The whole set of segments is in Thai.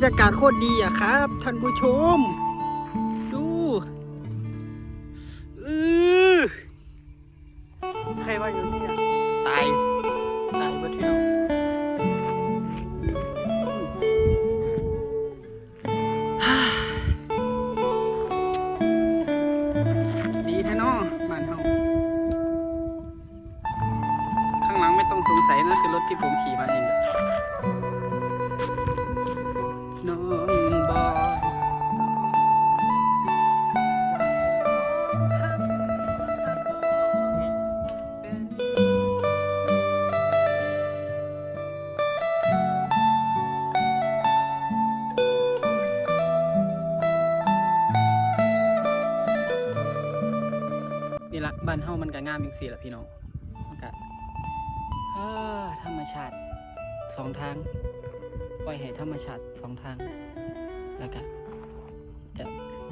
รรยากาศโคตรดีอะครับ ท่านผู้ชม ดูอือใครว่าอยู่นี่อะตาย ตายเบ่ที่น้องฮ่าดีแท้เนอบ้านเฮาข้างหลังไม่ต้องสงสัยนั่นคือรถที่ผมขี่มาเองอะ น้องบอยนี่ละบ้านเฮามันก็งามอย่างสี่ละพี่น้องมันก็ธรรมชาติสองทาง ล่อยให้ธรรมชาติสองทาง แล้วก็จะ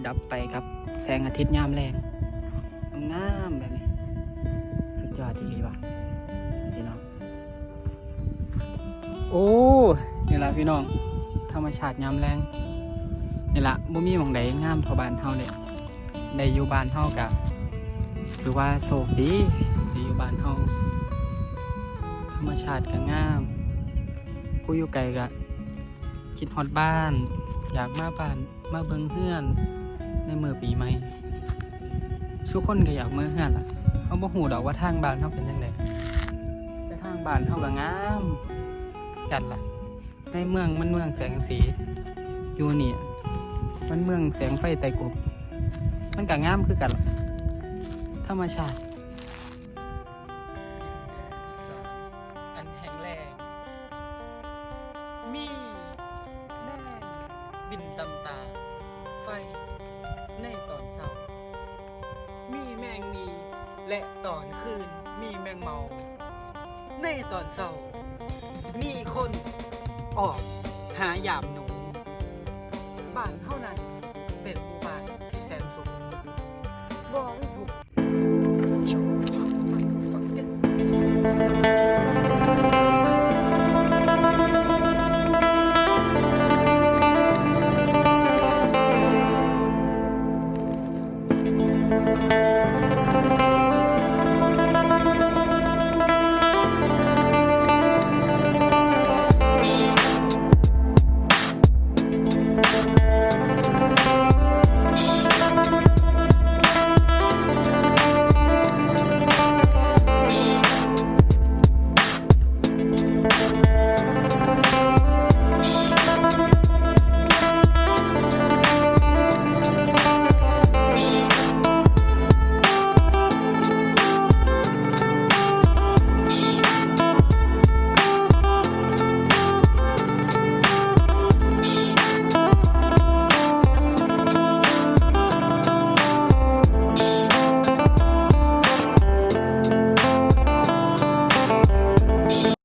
ดับไปกับแสงอาทิตย์ยามแรงงามแบบนี้ สุดยอดที่ลีว่ะพี่น้อง โอ้นี่ละพี่น้อง ธรรมชาติยามแรงนี่ละบ่มีหมองใดงามเท่าบ้านเฮาเลยได้อยู่บ้านเฮากะถือว่าโชคดีที่อยู่บ้านเฮาธรรมชาติก็งาม ผู้อยู่ไกลก็ คิดฮอดบ้าน อยากมาบ้านมาเบิ่งเฮือน ในเมื่อปีใหม่ทุกคนก็อยากมาเฮือนล่ะเขาบ่ฮู้ดอกว่าทางบ้านเฮาเป็นจังไดแต่ทางบ้านเฮาก็งามจัดล่ะ ในเมืองมันเมืองแสงสีอยู่นี่มันเมืองแสงไฟไตกบ มันก็งามคือกันธรรมชาติ และตอนคืนมีแมงเมา ในตอนเช้า มีคนออกหายามหนูบ้านเท่านั้น